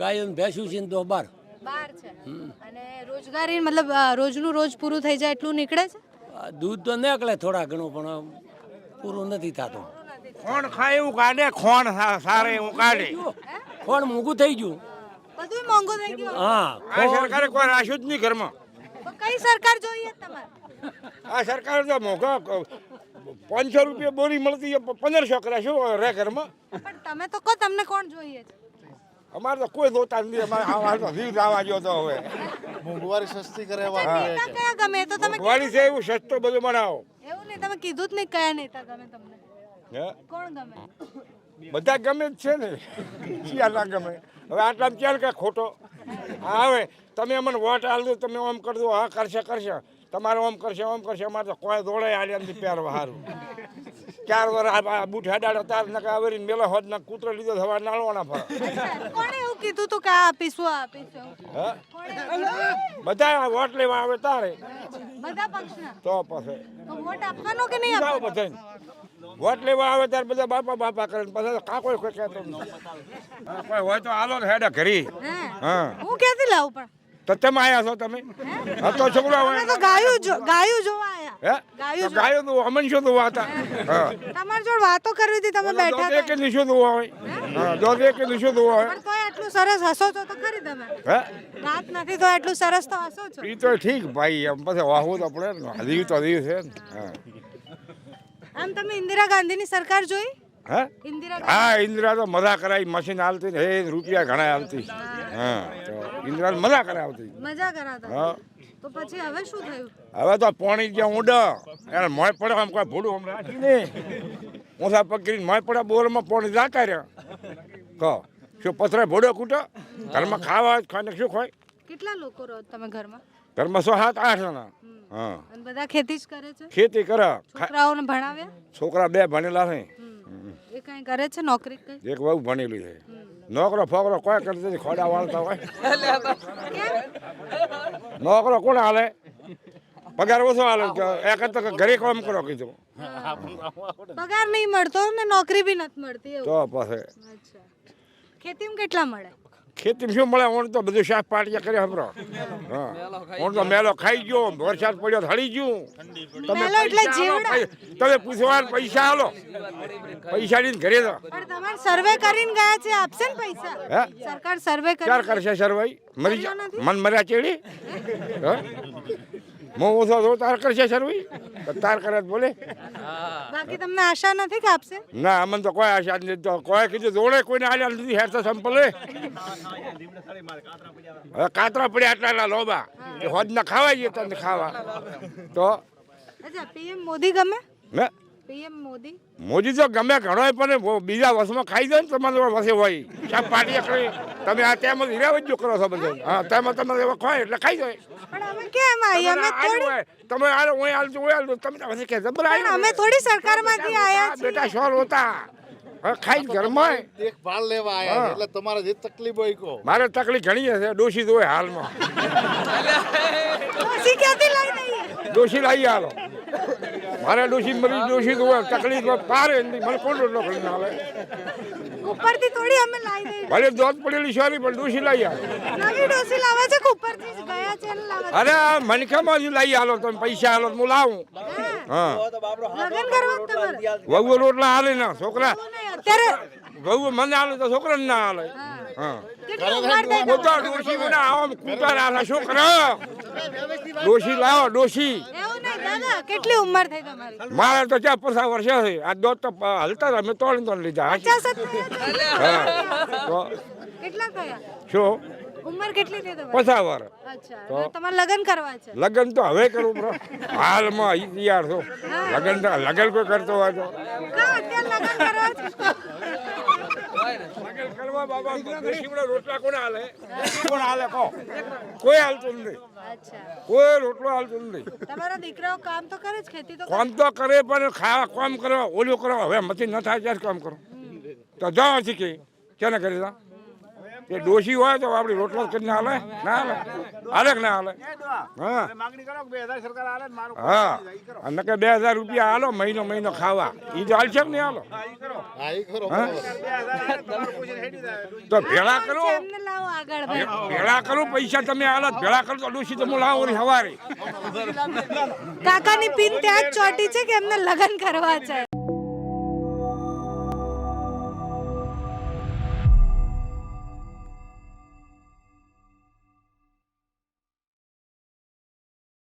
ગાયો ને ભેંસું છે ને તો બાર. બાર છે. અને રોજગારી મતલબ રોજનું રોજ પૂરું થઈ જાય એટલું નીકળે છે? દૂધ તો નીકળે થોડા ઘણું પણ પૂરું નથી થતું. ખોણ ખાય એવું કાઢે ખોણ સારે એવું કાઢે. કોણ મોંઘું થઈ ગયું. બધું મોંઘું થઈ ગયું? હા આ સરકારે કોઈ રાખ્યું જ નહીં ઘરમાં. કઈ સરકાર જોઈએ તમારે? આ સરકાર તો મોંઘા પાંચસો રૂપિયા બોરી મળતી પંદરસો કરે શું રહે ઘરમાં? પણ તમે તો કહો તમને કોણ જોઈએ છે? અમારે તો કોઈ જોતા નથી અમારે આ તો જીવ જવા ગયો તો હવે. મોંઘવારી સસ્તી કરે કયા ગમે? તો તમે મોંઘવારી છે એવું સસ્તું બધું બનાવો એવું નહીં તમે કીધું જ નહીં કયા નેતા ગમે તમને. હે? કોણ ગમે? બધા ગમે જ છે ને. ક્યાં ના ગમે. હવે આટલા ક્યાં કે ખોટો? હા હવે તમે અમને વોટ આલ દો તમે ઓમ કરી દો હા કરશે કરશે. તમારે ઓમ કરશે ઓમ કરશે. અમારે તો કોઈ દોડે આડે એમથી પહેરવા સારું ચાર વાર બુઠા બૂટ તાર નકા આવરીને મેલો હોત ના કૂતરો લીધો થવા નાળવાના ફરે કોણે એવું કીધું તું કે આ આપીશું આ આપીશું? બધા વોટ લેવા આવે તારે. બધા પક્ષના? તો પછી. વોટ આપવાનો કે નહીં આપવાનો? બધા વોટ લેવા આવે ત્યારે બધા બાપા બાપા કરે પછી કાકો કોઈ કહેતો કોઈ હોય તો આલો હેડા ઘરી. હા? હું. ક્યાંથી લાવું પણ? તો તમે આયા છો તમે? હા? તો છોકરા હોય. તો ગાયું જો ગાયું જોવા ગાયું ગાયો તો અમન શું દુવા વાતા હા. તમારી જોડે વાતો કરવી હતી તમે બેઠા હતા. કે શું દુવા હોય? હા? દોધ કે ની શું હોય? પણ તોય આટલું સરસ હસો છો તો ખરી તમે. હે? રાત નથી તો એટલું સરસ તો હસો છો. ઈ તો ઠીક ભાઈ એમ પછી વાહવું તો પડે ને. દીવ તો દીવ છે આમ તમે ઇન્દિરા ગાંધીની સરકાર જોઈ? હે? હા ઇન્દિરા તો મજા કરાવી મશીન હાલતી ને હે રૂપિયા ઘણા હાલતી. હા. તો ઇન્દિરા મજા કરાવતી. મજા કરાવતા. હા. તો પછી હવે શું થયું? હવે તો પાણી જ્યાં ઊંડ. એને મોય પડે આમ કોઈ ભૂડું આમ રાખી ને ઊંસા પગ મોય પડે બોરમાં પાણી રાખા રહ્યા. કહો શું પથરે ભૂડો કૂટો ઘરમાં ખાવા ખાને શું ખોય? કેટલા લોકો રહો તમે ઘરમાં? ઘરમાં સો સાત આઠ જણા. હા. અને બધા ખેતી જ કરે છે? ખેતી કરે. છોકરાઓને ભણાવ્યા છોકરા બે ભણેલા છે. એ કઈ કરે છે નોકરી કઈ? એક બહુ ભણેલી છે. નોકરો ફોકરો કોઈ કરતી નથી ખોડા વાળતા હોય. નોકરો કોણ હાલે? પગાર ઓછો હાલે કે એક જ તો કે ઘરે કામ કરો કીધું. પગાર નહીં મળતો ને નોકરી બી નથી મળતી તો પછી. અચ્છા. ખેતીમાં કેટલા મળે? ખેતીમાં શું મળે? હું તો બધું શાક પાટિયા કરે હમરો હું. ઓણ તો મેલો ખાઈ ગયો. વરસાદ પડ્યો તો હળી ગયું. તમે તમે પૂછવા પૈસા આલો. પૈસા લઈને ઘરે તમારે સર્વે કરીને ગયા છે આપશે ને પૈસા? હે? સરકાર સર્વે ચાર કરશે સર્વે મરી કર્યો? મન મર્યા ચેડી? હા ઓછો તાર કરશે સરવાઈ તાર કરે બોલે. બાકી તમને આશા નથી કે આપશે? ના અમને તો કોઈ આશા નથી. તો કોઈ કીધું જોડે કોઈને આલ્યા નથી હેર તો સંપલે હવે કાતરા પડ્યા આટલા લોબા. હોજ ના ખાવા જઈએ તને ખાવા. તો? અચ્છા પીએમ મોદી ગમે? ને પીએમ મોદી? મોદી તો ગમે ઘણો પણ બીજા વર્ષમાં ખાઈ જાય ને તમારે વસે હોય. પાટી કરી? તમે આ તેમ જ હીરા વજ્જો કરો છો બધું. હા તેમાં તમે એવા ખોય એટલે ખાઈ જાય. પણ અમે કેમ આયા અમે થોડી હોય. તમે આલો હું આલજો ઓય આલજો તમે પછી કે જબર આયા આવ્યું અમે થોડી સરકારમાંથી આયા આ છીએ. બેટા શોર હોતા. હા ખાઈ જ ઘરમાં. દેખભાળ લેવા આયા એટલે તમારે જે તકલીફ હોય કહો. મારે તકલીફ ઘણી હશે ડોશી તો હોય હાલમાં. દોષી ક્યાંથી લઈ દઈએ ડોશી લાવી હાલો મારે ડોશી મરી ડોશી તો તકલીફ પારે નહીં મને કોણ રોટલો કરીને આવે. ઉપરથી થોડી અમે લાવી દઈ ભલે દોત પડેલી સારી પણ ડોશી લાવી હાલો નવી ડોશી લાવે છે કે ઉપરથી ગયા છે ને લાવે? અરે આ મનખામાં જ લાવી હાલો તમે પૈસા આલો હું લાવું. હા. લગન કરવા તમારે. વહુ રોટલા હાલે ના છોકરા અત્યારે વહુ મને હાલે તો છોકરાને ના હાલે. હા. ડોશી મને આવો કૂટર આલા છોકરા ડોશી લાવો ડોશી. દાદા કેટલી ઉંમર થઈ તમારી? મારે તો ચાર પચાસ વર્ષે છે. આ દોત તો હલતા અમે ત્રણ ત્રણ લીધા. પચાસ જ થયા છે? હા. તો કેટલા થયા? શું? ઉંમર કેટલી થઈ તમારી? પચાસ વર્ષ. અચ્છા તમારે લગ્ન કરવા છે. લગ્ન તો હવે કરું બ્રો. હાલમાં ઈ તૈયાર છો. લગ્ન તો લગ્ન કોઈ કરતો હોય તો. કા અત્યારે લગ્ન કરવા છે? લગ્ન કરવા બાબા રોટલા કોણ હાલે? કોણ હાલે કહો. કોઈ હાલતું નહીં. કોઈ રોટલો હાલતું નથી તમારા દીકરાઓ કામ તો કરે જ ખેતી તો કામ તો કરે પણ ખાવા કામ કરો ઓલું કરો હવે મતી ન થાય ત્યારે કામ કરો. તો જાઓ શીખી કેને કરી દા એ ડોશી હોય તો આપણી રોટલો કરીને હાલે. ના હાલે. હાલે કે ના હાલે? હા. હા. અને કે બે હજાર રૂપિયા હાલો મહિનો મહિનો ખાવા. એ તો હાલશે કે નહીં હાલો? હા ઈ ખરો હા? તો ભેળા કરો. ભેળા કરો પૈસા તમે હાલો. ભેળા કરો તો ડોશી તો હું લાવો હવારે. કાકાની પિન ત્યાં જ ચોટી છે કે એમને લગ્ન કરવા છે?